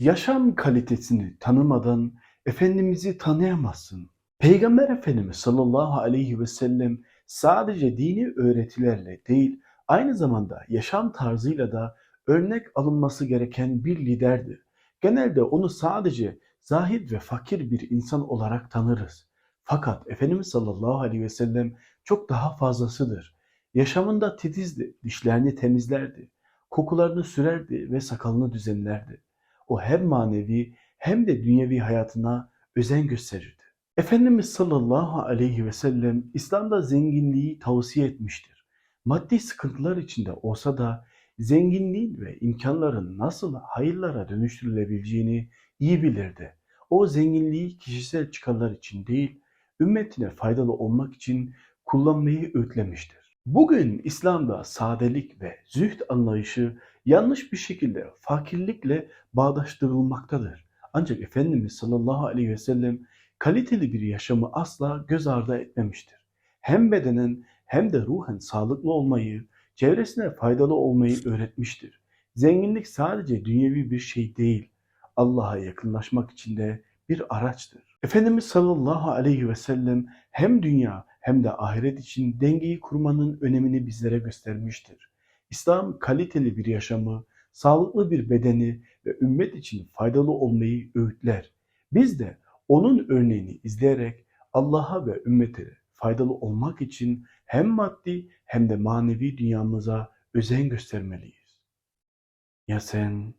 Yaşam kalitesini tanımadan Efendimiz'i tanıyamazsın. Peygamber Efendimiz sallallahu aleyhi ve sellem sadece dini öğretilerle değil, aynı zamanda yaşam tarzıyla da örnek alınması gereken bir liderdir. Genelde onu sadece zahid ve fakir bir insan olarak tanırız. Fakat Efendimiz sallallahu aleyhi ve sellem çok daha fazlasıdır. Yaşamında titizdi, dişlerini temizlerdi, kokularını sürerdi ve sakalını düzenlerdi. O hem manevi hem de dünyevi hayatına özen gösterirdi. Efendimiz sallallahu aleyhi ve sellem İslam'da zenginliği tavsiye etmiştir. Maddi sıkıntılar içinde olsa da zenginliğin ve imkanların nasıl hayırlara dönüştürülebileceğini iyi bilirdi. O zenginliği kişisel çıkarlar için değil, ümmetine faydalı olmak için kullanmayı öğütlemiştir. Bugün İslam'da sadelik ve zühd anlayışı yanlış bir şekilde fakirlikle bağdaştırılmaktadır. Ancak Efendimiz sallallahu aleyhi ve sellem kaliteli bir yaşamı asla göz ardı etmemiştir. Hem bedenen hem de ruhen sağlıklı olmayı, çevresine faydalı olmayı öğretmiştir. Zenginlik sadece dünyevi bir şey değil, Allah'a yakınlaşmak için de bir araçtır. Efendimiz sallallahu aleyhi ve sellem hem dünya hem de ahiret için dengeyi kurmanın önemini bizlere göstermiştir. İslam kaliteli bir yaşamı, sağlıklı bir bedeni ve ümmet için faydalı olmayı öğütler. Biz de onun örneğini izleyerek Allah'a ve ümmete faydalı olmak için hem maddi hem de manevi dünyamıza özen göstermeliyiz. Ya sen?